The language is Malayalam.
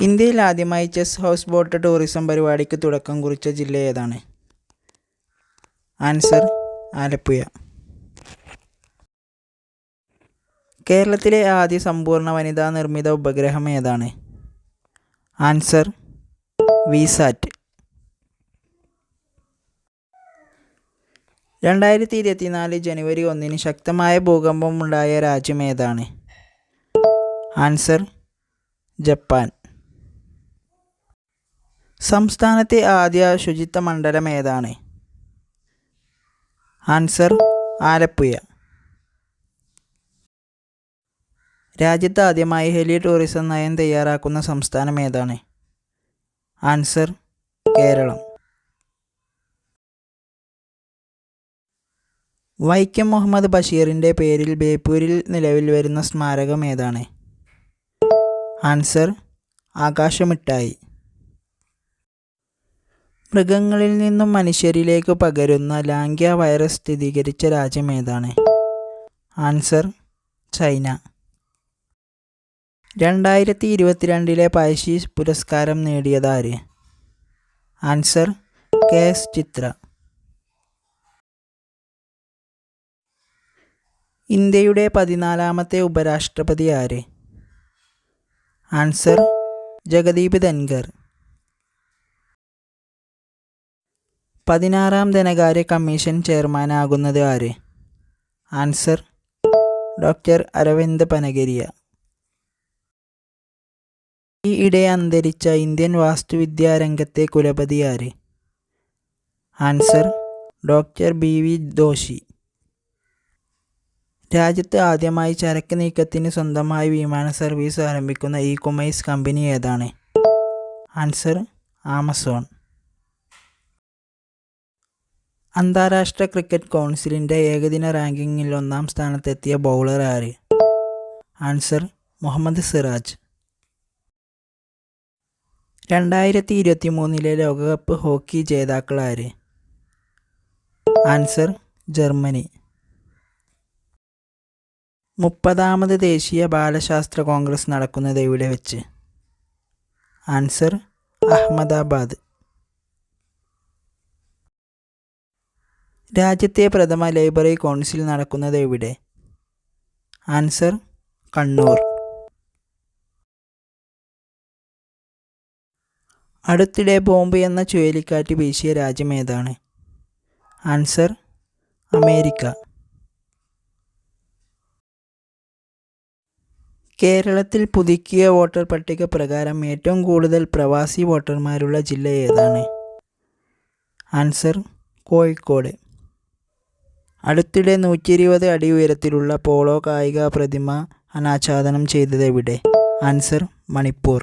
ഇന്ത്യയിൽ ആദ്യമായി ചെസ് ഹൗസ് ബോട്ട് ടൂറിസം പരിപാടിക്ക് തുടക്കം കുറിച്ച ജില്ല ഏതാണ്? ആൻസർ ആലപ്പുഴ. കേരളത്തിലെ ആദ്യ സമ്പൂർണ വനിതാ നിർമ്മിത ഉപഗ്രഹം ഏതാണ്? ആൻസർ വിസാറ്റ്. രണ്ടായിരത്തി ഇരുപത്തിനാല് ജനുവരി ഒന്നിന് ശക്തമായ ഭൂകമ്പമുണ്ടായ രാജ്യം ഏതാണ്? Answer Japan. സംസ്ഥാനത്തെ ആദ്യ ശുചിത്വ മണ്ഡലം ഏതാണ്? ആൻസർ ആലപ്പുഴ. രാജ്യത്ത് ആദ്യമായി ഹെലി ടൂറിസം നയം തയ്യാറാക്കുന്ന സംസ്ഥാനം ഏതാണ്? ആൻസർ കേരളം. വൈക്കം മുഹമ്മദ് ബഷീറിന്റെ പേരിൽ ബേപ്പൂരിൽ നിലവിൽ വരുന്ന സ്മാരകം ഏതാണ്? ആൻസർ ആകാശമിട്ടായി. മൃഗങ്ങളിൽ നിന്നും മനുഷ്യരിലേക്ക് പകരുന്ന ലാംഗ്യ വൈറസ് സ്ഥിരീകരിച്ച രാജ്യം ഏതാണ്? Answer China. രണ്ടായിരത്തി ഇരുപത്തിരണ്ടിലെ പഴശ്ശി പുരസ്കാരം നേടിയതാര് ആൻസർ കെ എസ് ചിത്ര. ഇന്ത്യയുടെ പതിനാലാമത്തെ ഉപരാഷ്ട്രപതി ആര്? ആൻസർ ജഗദീപ് ധൻകർ പതിനാറാം ധനകാര്യ കമ്മീഷൻ ചെയർമാനാകുന്നത് ആര്? Answer doctor Arvind Panagariya. ഈ ഇടെ അന്തരിച്ച ഇന്ത്യൻ വാസ്തുവിദ്യാ രംഗത്തെ കുലപതി ആര്? Answer doctor B V Doshi രാജ്യത്ത് ആദ്യമായി ചരക്ക് നീക്കത്തിന് സ്വന്തമായി വിമാന സർവീസ് ആരംഭിക്കുന്ന ഇ കൊമേഴ്സ് കമ്പനി ഏതാണ്? Answer Amazon. അന്താരാഷ്ട്ര ക്രിക്കറ്റ് കൗൺസിലിന്റെ ഏകദിന റാങ്കിങ്ങിൽ ഒന്നാം സ്ഥാനത്തെത്തിയ ബൗളർ ആര്? ആൻസർ മുഹമ്മദ് സിറാജ്. രണ്ടായിരത്തി ഇരുപത്തി മൂന്നിലെ ലോകകപ്പ് ഹോക്കി ജേതാക്കൾ ആര്? Answer Germany. മുപ്പതാമത് ദേശീയ ബാലശാസ്ത്ര കോൺഗ്രസ് നടക്കുന്നത് എവിടെ വെച്ച്? ആൻസർ അഹമ്മദാബാദ്. രാജ്യത്തെ പ്രഥമ ലൈബ്രറി കൗൺസിൽ നടക്കുന്നത് എവിടെ? ആൻസർ കണ്ണൂർ. അടുത്തിടെ ബോംബ് എന്ന ചുഴലിക്കാറ്റ് വീശിയ രാജ്യം ഏതാണ്? Answer America. കേരളത്തിൽ പുതുക്കിയ വോട്ടർ പട്ടിക പ്രകാരം ഏറ്റവും കൂടുതൽ പ്രവാസി വോട്ടർമാരുള്ള ജില്ല ഏതാണ്? ആൻസർ കോഴിക്കോട്. അടുത്തിടെ നൂറ്റി ഇരുപത് അടി ഉയരത്തിലുള്ള പോളോ കായിക പ്രതിമ അനാച്ഛാദനം ചെയ്തത് എവിടെ ആൻസർ മണിപ്പൂർ.